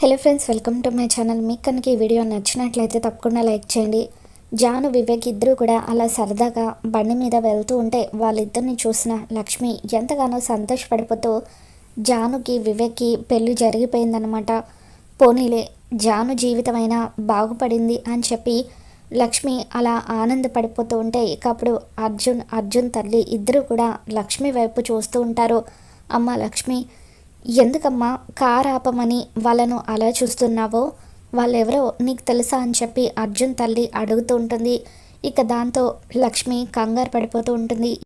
Hello friends welcome to my channel మీకు కనుక ఈ వీడియో నచ్చినట్లయితే తప్పకుండా లైక్ చేయండి. జాను వివేక్ ఇద్దరు కూడా అలా సరదాగా బండి మీద వెళ్తూ ఉంటే వాళ్ళిద్దరిని చూసిన లక్ష్మి ఎంతగానో సంతోషపడిపోతూ జానుకి వివేక్కి పెళ్ళి జరిగిపోయిందనమాట పోనీలే జాను జీవితమైనా బాగుపడింది అని చెప్పి లక్ష్మి అలా ఆనందపడిపోతూ ఉంటే ఇక అప్పుడు అర్జున్ అర్జున్ తల్లి ఇద్దరు కూడా లక్ష్మి వైపు చూస్తూ ఉంటారు. అమ్మ లక్ష్మి ఎందుకమ్మా కార్ ఆపమని వాళ్ళను అలా చూస్తున్నావో? వాళ్ళెవరో నీకు తెలుసా అని చెప్పి అర్జున్ తల్లి అడుగుతూ ఉంటుంది. ఇక దాంతో లక్ష్మి కంగారు పడిపోతూ ఉంటుంది.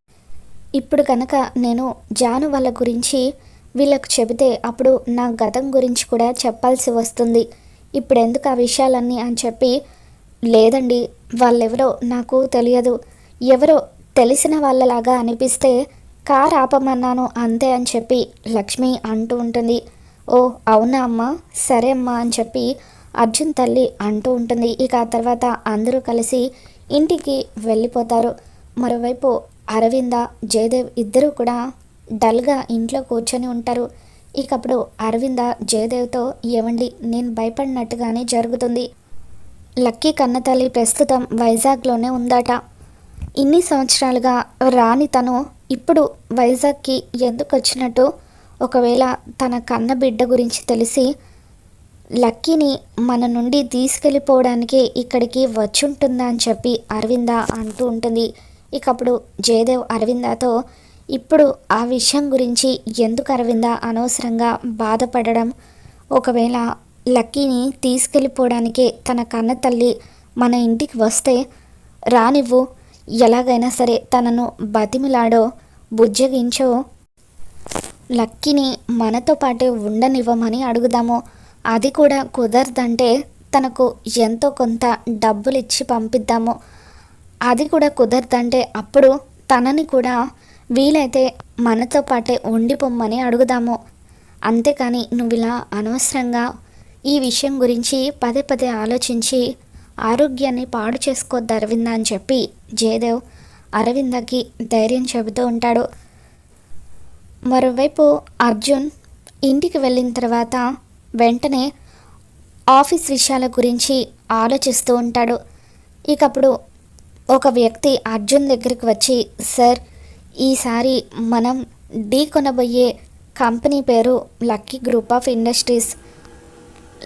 ఇప్పుడు కనుక నేను జాను వాళ్ళ గురించి వీళ్ళకు చెబితే అప్పుడు నా గతం గురించి కూడా చెప్పాల్సి వస్తుంది. ఇప్పుడు ఎందుకు ఆ విషయాలన్నీ అని చెప్పి లేదండి వాళ్ళెవరో నాకు తెలియదు. ఎవరో తెలిసిన వాళ్ళలాగా అనిపిస్తే కార్ ఆపమన్నాను అంతే అని చెప్పి లక్ష్మి అంటూ ఉంటుంది. ఓ అవునా అమ్మా? సరే అమ్మా అని చెప్పి అర్జున్ తల్లి అంటూ ఉంటుంది. ఇక ఆ తర్వాత అందరూ కలిసి ఇంటికి వెళ్ళిపోతారు. మరోవైపు అరవింద జయదేవ్ ఇద్దరూ కూడా డల్గా ఇంట్లో కూర్చొని ఉంటారు. ఇక అప్పుడు అరవింద జయదేవ్తో ఏమండి నేను భయపడినట్టుగానే జరుగుతుంది. లక్కీ కన్నతల్లి ప్రస్తుతం వైజాగ్లోనే ఉందట. ఇన్ని సంవత్సరాలుగా రాని తను ఇప్పుడు వైజాగ్కి ఎందుకు వచ్చినట్టు? ఒకవేళ తన కన్న బిడ్డ గురించి తెలిసి లక్కీని మన నుండి తీసుకెళ్ళిపోవడానికి ఇక్కడికి వచ్చుంటుందా అని చెప్పి అరవింద అంటూ ఉంటుంది. ఇక అప్పుడు జయదేవ్ అరవిందతో ఇప్పుడు ఆ విషయం గురించి ఎందుకు అరవింద అనవసరంగా బాధపడడం? ఒకవేళ లక్కీని తీసుకెళ్ళిపోవడానికే తన కన్న తల్లి మన ఇంటికి వస్తే రానివ్వు. ఎలాగైనా సరే తనను బతిమిలాడో బుజ్జగించో లక్కీని మనతో పాటే ఉండనివ్వమని అడుగుదాము అది కూడా కుదరదంటే తనకు ఎంతో కొంత డబ్బులు ఇచ్చి పంపిద్దాము. అది కూడా కుదరదంటే అప్పుడు తనని కూడా వీలైతే మనతో పాటే ఉండిపోమ్మని అడుగుదాము. అంతేకాని నువ్వు ఇలా అనవసరంగా ఈ విషయం గురించి పదే పదే ఆలోచించి ఆరోగ్యాన్ని పాడు చేసుకోవద్దు అరవింద అని చెప్పి జయదేవ్ అరవిందకి ధైర్యం చెబుతూ ఉంటాడు. మరోవైపు అర్జున్ ఇంటికి వెళ్ళిన తర్వాత వెంటనే ఆఫీస్ విషయాల గురించి ఆలోచిస్తూ ఉంటాడు. ఇకప్పుడు ఒక వ్యక్తి అర్జున్ దగ్గరికి వచ్చి సార్ ఈసారి మనం ఢీ కొనబోయే కంపెనీ పేరు lucky group of industries.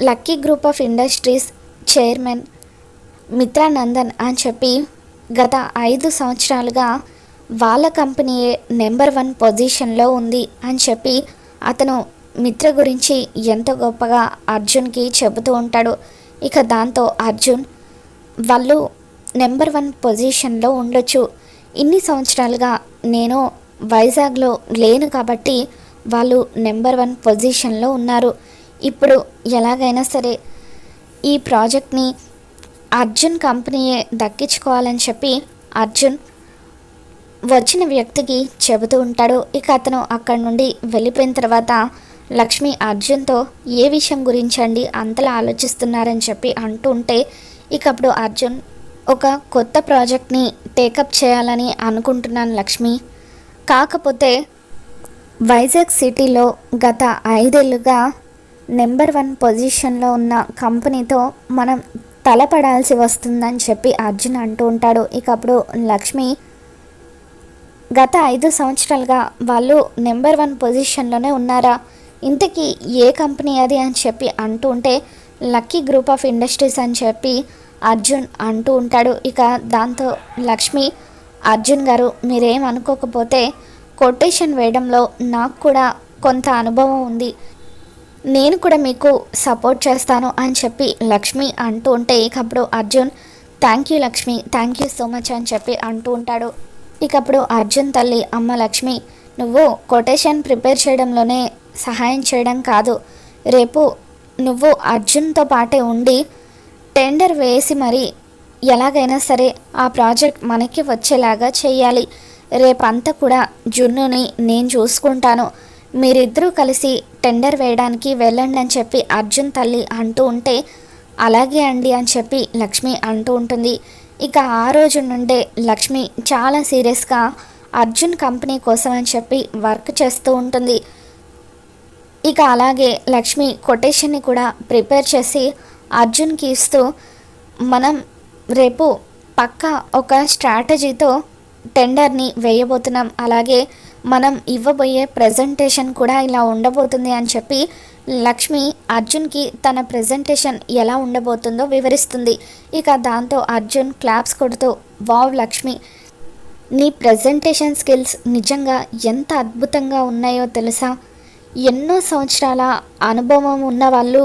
Lucky group of industries chairman Mitranandan అని చెప్పి గత ఐదు సంవత్సరాలుగా వాళ్ళ కంపెనీయే నెంబర్ వన్ పొజిషన్లో ఉంది అని చెప్పి అతను మిత్ర గురించి ఎంత గొప్పగా అర్జున్కి చెబుతూ ఉంటాడు. ఇక దాంతో అర్జున్ వాళ్ళు నెంబర్ వన్ పొజిషన్లో ఉండొచ్చు. ఇన్ని సంవత్సరాలుగా నేను వైజాగ్లో లేను కాబట్టి వాళ్ళు నెంబర్ వన్ పొజిషన్లో ఉన్నారు. ఇప్పుడు ఎలాగైనా సరే ఈ ప్రాజెక్ట్ని అర్జున్ కంపెనీయే దక్కించుకోవాలని చెప్పి అర్జున్ వచ్చిన వ్యక్తికి చెబుతూ ఉంటాడు. ఇక అతను అక్కడి నుండి వెళ్ళిపోయిన తర్వాత లక్ష్మి అర్జున్తో ఏ విషయం గురించి అండి అంతలా ఆలోచిస్తున్నారని చెప్పి అంటూ ఉంటే ఇక అప్పుడు అర్జున్ ఒక కొత్త ప్రాజెక్ట్ని టేకప్ చేయాలని అనుకుంటున్నాను లక్ష్మి. కాకపోతే వైజాగ్ సిటీలో గత ఐదేళ్ళుగా నెంబర్ వన్ పొజిషన్లో ఉన్న కంపెనీతో మనం తలపడాల్సి వస్తుందని చెప్పి అర్జున్ అంటూ ఉంటాడు. ఇక అప్పుడు లక్ష్మి గత ఐదు సంవత్సరాలుగా వాళ్ళు నెంబర్ వన్ పొజిషన్లోనే ఉన్నారా? ఇంతకీ ఏ కంపెనీ అది అని చెప్పి అంటూ ఉంటే లక్కీ గ్రూప్ ఆఫ్ ఇండస్ట్రీస్ అని చెప్పి అర్జున్ అంటూ ఉంటాడు. ఇక దాంతో లక్ష్మి అర్జున్ గారు మీరేం అనుకోకపోతే కొటేషన్ వేయడంలో నాకు కూడా కొంత అనుభవం ఉంది. నేను కూడా మీకు సపోర్ట్ చేస్తాను అని చెప్పి లక్ష్మి అంటూ ఉంటే ఇకప్పుడు Arjun thank you Lakshmi. Thank you so much అని చెప్పి అంటూ ఉంటాడు. ఇకప్పుడు అర్జున్ తల్లి అమ్మ లక్ష్మి నువ్వు కొటేషన్ ప్రిపేర్ చేయడంలోనే సహాయం చేయడం కాదు. రేపు నువ్వు అర్జున్తో పాటే ఉండి టెండర్ వేసి మరి ఎలాగైనా సరే ఆ ప్రాజెక్ట్ మనకి వచ్చేలాగా చేయాలి. రేపంతా కూడా జున్నుని నేను చూసుకుంటాను. మీరిద్దరూ కలిసి టెండర్ వేయడానికి వెళ్ళండి అని చెప్పి అర్జున్ తల్లి అంటూ ఉంటే అలాగే అండి అని చెప్పి లక్ష్మి అంటూ ఉంటుంది. ఇక ఆ రోజు నుండే లక్ష్మి చాలా సీరియస్గా అర్జున్ కంపెనీ కోసం అని చెప్పి వర్క్ చేస్తూ ఉంటుంది. ఇక అలాగే లక్ష్మి కొటేషన్ని కూడా ప్రిపేర్ చేసి అర్జున్కి ఇస్తూ మనం రేపు పక్క ఒక స్ట్రాటజీతో టెండర్ని వేయబోతున్నాం. అలాగే మనం ఇవ్వబోయే ప్రజెంటేషన్ కూడా ఇలా ఉండబోతుంది అని చెప్పి లక్ష్మి అర్జున్కి తన ప్రజెంటేషన్ ఎలా ఉండబోతుందో వివరిస్తుంది. ఇక దాంతో అర్జున్ క్లాప్స్ కొడుతూ వావ్ లక్ష్మి నీ ప్రజెంటేషన్ స్కిల్స్ నిజంగా ఎంత అద్భుతంగా ఉన్నాయో తెలుసా? ఎన్నో సంవత్సరాల అనుభవం ఉన్న వాళ్ళు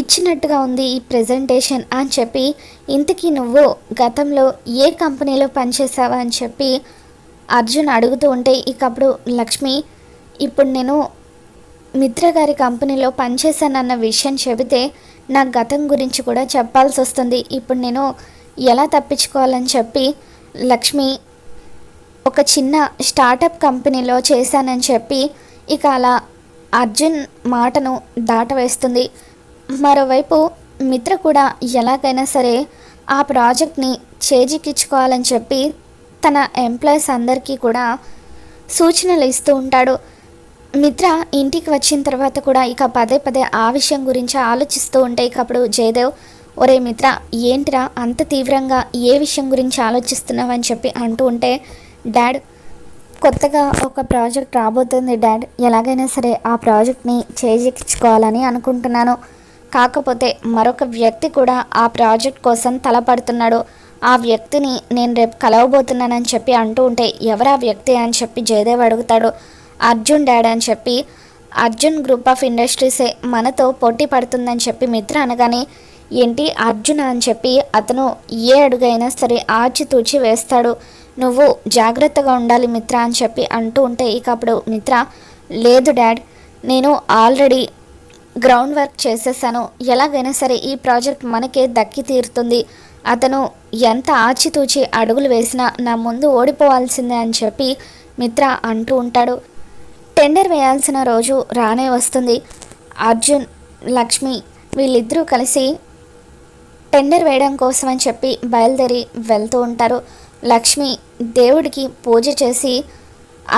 ఇచ్చినట్టుగా ఉంది ఈ ప్రజెంటేషన్ అని చెప్పి ఇంతకీ నువ్వు గతంలో ఏ కంపెనీలో పనిచేసావా అని చెప్పి అర్జున్ అడుగుతూ ఉంటే ఇక అప్పుడు లక్ష్మి ఇప్పుడు నేను మిత్ర గారి కంపెనీలో పనిచేశానన్న విషయం చెబితే నా గతం గురించి కూడా చెప్పాల్సి వస్తుంది ఇప్పుడు నేను ఎలా తప్పించుకోవాలని చెప్పి లక్ష్మి ఒక చిన్న స్టార్టప్ కంపెనీలో చేశానని చెప్పి ఇక అలా అర్జున్ మాటను దాటవేస్తుంది. మరోవైపు మిత్ర కూడా ఎలాగైనా సరే ఆ ప్రాజెక్ట్ని చేజిక్కించుకోవాలని చెప్పి తన ఎంప్లాయీస్ అందరికీ కూడా సూచనలు ఇస్తూ ఉంటాడు. మిత్ర ఇంటికి వచ్చిన తర్వాత కూడా ఇక పదే పదే ఆ విషయం గురించి ఆలోచిస్తూ ఉంటే ఇక అప్పుడు జయదేవ్ ఒరే మిత్ర ఏంటిరా అంత తీవ్రంగా ఏ విషయం గురించి ఆలోచిస్తున్నావు? అని చెప్పి అంటూ ఉంటే డాడ్ కొత్తగా ఒక ప్రాజెక్ట్ రాబోతుంది డాడ్. ఎలాగైనా సరే ఆ ప్రాజెక్ట్ని చేజిక్కించుకోవాలని అనుకుంటున్నాను. కాకపోతే మరొక వ్యక్తి కూడా ఆ ప్రాజెక్ట్ కోసం తలపడుతున్నాడు. ఆ వ్యక్తిని నేను రేపు కలవబోతున్నానని చెప్పి అంటూ ఉంటే ఎవరా వ్యక్తి అని చెప్పి జయదేవ్ అడుగుతాడు. అర్జున్ డాడ్ అని చెప్పి అర్జున్ గ్రూప్ ఆఫ్ ఇండస్ట్రీసే మనతో పోటీ పడుతుందని చెప్పి మిత్ర అనగానే ఏంటి అర్జున్ అని చెప్పి అతను ఏ అడుగైనా సరే ఆచితూచి వేస్తాడు. నువ్వు జాగ్రత్తగా ఉండాలి మిత్ర అని చెప్పి అంటూ ఉంటే ఇక అప్పుడు మిత్ర లేదు డాడ్ నేను ఆల్రెడీ గ్రౌండ్ వర్క్ చేసేసాను. ఎలాగైనా సరే ఈ ప్రాజెక్ట్ మనకే దక్కి తీరుతుంది. అతను ఎంత ఆచితూచి అడుగులు వేసినా నా ముందు ఓడిపోవాల్సిందే అని చెప్పి మిత్ర అంటూ ఉంటాడు. టెండర్ వేయాల్సిన రోజు రానే వస్తుంది. అర్జున్ లక్ష్మి వీళ్ళిద్దరూ కలిసి టెండర్ వేయడం కోసం అని చెప్పి బయలుదేరి వెళ్తూ ఉంటారు. లక్ష్మి దేవుడికి పూజ చేసి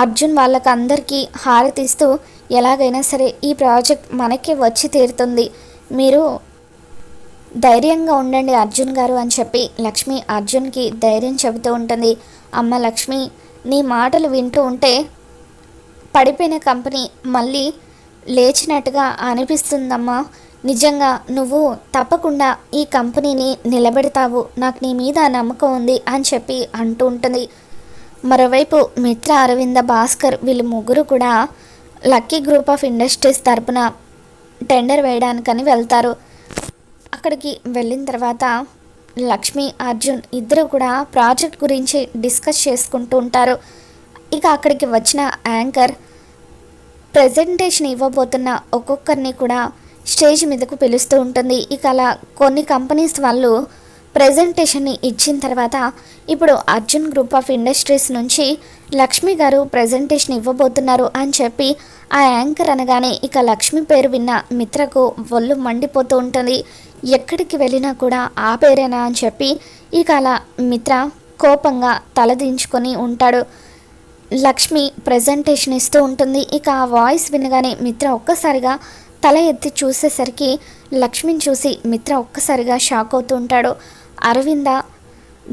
అర్జున్ వాళ్ళకందరికీ హారతిస్తూ ఎలాగైనా సరే ఈ ప్రాజెక్ట్ మనకి వచ్చి తీరుతుంది. మీరు ధైర్యంగా ఉండండి అర్జున్ గారు అని చెప్పి లక్ష్మి అర్జున్కి ధైర్యం చెబుతూ ఉంటుంది. అమ్మ లక్ష్మి నీ మాటలు వింటూ ఉంటే పడిపోయిన కంపెనీ మళ్ళీ లేచినట్టుగా అనిపిస్తుందమ్మా. నిజంగా నువ్వు తప్పకుండా ఈ కంపెనీని నిలబెడతావు. నాకు నీ మీద నమ్మకం ఉంది అని చెప్పి అంటూ ఉంటుంది. మరోవైపు మిత్ర అరవింద భాస్కర్ వీళ్ళు ముగ్గురు కూడా లక్కీ గ్రూప్ ఆఫ్ ఇండస్ట్రీస్ తరపున టెండర్ వేయడానికని వెళ్తారు. అక్కడికి వెళ్ళిన తర్వాత లక్ష్మి అర్జున్ ఇద్దరు కూడా ప్రాజెక్ట్ గురించి డిస్కస్ చేసుకుంటూ ఉంటారు. ఇక అక్కడికి వచ్చిన యాంకర్ ప్రజెంటేషన్ ఇవ్వబోతున్న ఒక్కొక్కరిని కూడా స్టేజ్ మీదకు పిలుస్తూ ఉంటుంది. ఇక అలా కొన్ని కంపెనీస్ వాళ్ళు ప్రజెంటేషన్ని ఇచ్చిన తర్వాత ఇప్పుడు అర్జున్ గ్రూప్ ఆఫ్ ఇండస్ట్రీస్ నుంచి లక్ష్మి గారు ప్రజెంటేషన్ ఇవ్వబోతున్నారు అని చెప్పి ఆ యాంకర్ అనగానే ఇక లక్ష్మి పేరు విన్న మిత్రకు ఒళ్ళు మండిపోతూ ఉంటుంది. ఎక్కడికి వెళ్ళినా కూడా ఆ పేరేనా అని చెప్పి ఇక అలా మిత్ర కోపంగా తలదించుకొని ఉంటాడు. లక్ష్మి ప్రజెంటేషన్ ఇస్తూ ఉంటుంది. ఇక ఆ వాయిస్ వినగానే మిత్ర ఒక్కసారిగా తల ఎత్తి చూసేసరికి లక్ష్మిని చూసి మిత్ర ఒక్కసారిగా షాక్ అవుతూ ఉంటాడు. అరవింద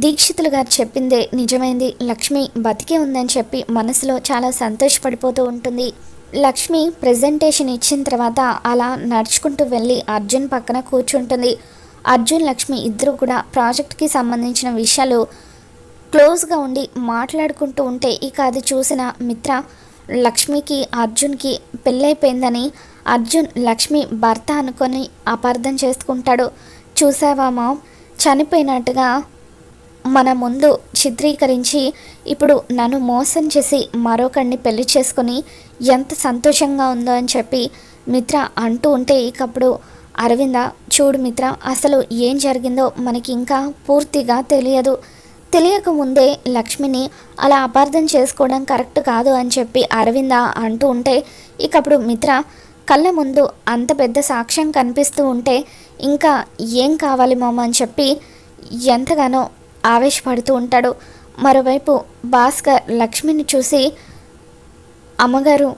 దీక్షితులు గారు చెప్పిందే నిజమైంది. లక్ష్మి బతికే ఉందని చెప్పి మనసులో చాలా సంతోషపడిపోతూ ఉంటుంది. లక్ష్మి ప్రజెంటేషన్ ఇచ్చిన తర్వాత అలా నడుచుకుంటూ వెళ్ళి అర్జున్ పక్కన కూర్చుంటుంది. అర్జున్ లక్ష్మి ఇద్దరు కూడా ప్రాజెక్ట్కి సంబంధించిన విషయాలు క్లోజ్గా ఉండి మాట్లాడుకుంటూ ఉంటే ఇక అది చూసిన మిత్ర లక్ష్మికి అర్జున్కి పెళ్ళైపోయిందని అర్జున్ లక్ష్మి భర్త అనుకొని అపార్థం చేసుకుంటాడు. చూసావా మామ్? చనిపోయినట్టుగా మన ముందు చిత్రీకరించి ఇప్పుడు నన్ను మోసం చేసి మరొకరిని పెళ్ళి చేసుకొని ఎంత సంతోషంగా ఉందో అని చెప్పి మిత్ర అంటూ ఉంటే ఇకప్పుడు అరవింద చూడు మిత్ర అసలు ఏం జరిగిందో మనకి ఇంకా పూర్తిగా తెలియదు. తెలియక ముందే లక్ష్మిని అలా అపార్థం చేసుకోవడం కరెక్ట్ కాదు అని చెప్పి అరవింద అంటూ ఉంటే ఇకప్పుడు మిత్ర కళ్ళ ముందు అంత పెద్ద సాక్ష్యం కనిపిస్తూ ఉంటే ఇంకా ఏం కావాలి మామ అని చెప్పి ఎంతగానో ఆవేశపడుతూ ఉంటాడు. మరోవైపు భాస్కర్ లక్ష్మిని చూసి అమ్మగారు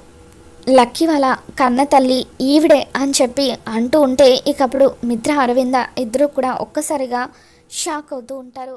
లక్కీ వాళ్ళ కన్న తల్లి ఈవిడే అని చెప్పి అంటూ ఉంటే ఇకప్పుడు మిత్ర అరవింద ఇద్దరు కూడా ఒక్కసారిగా షాక్ అవుతూ ఉంటారు.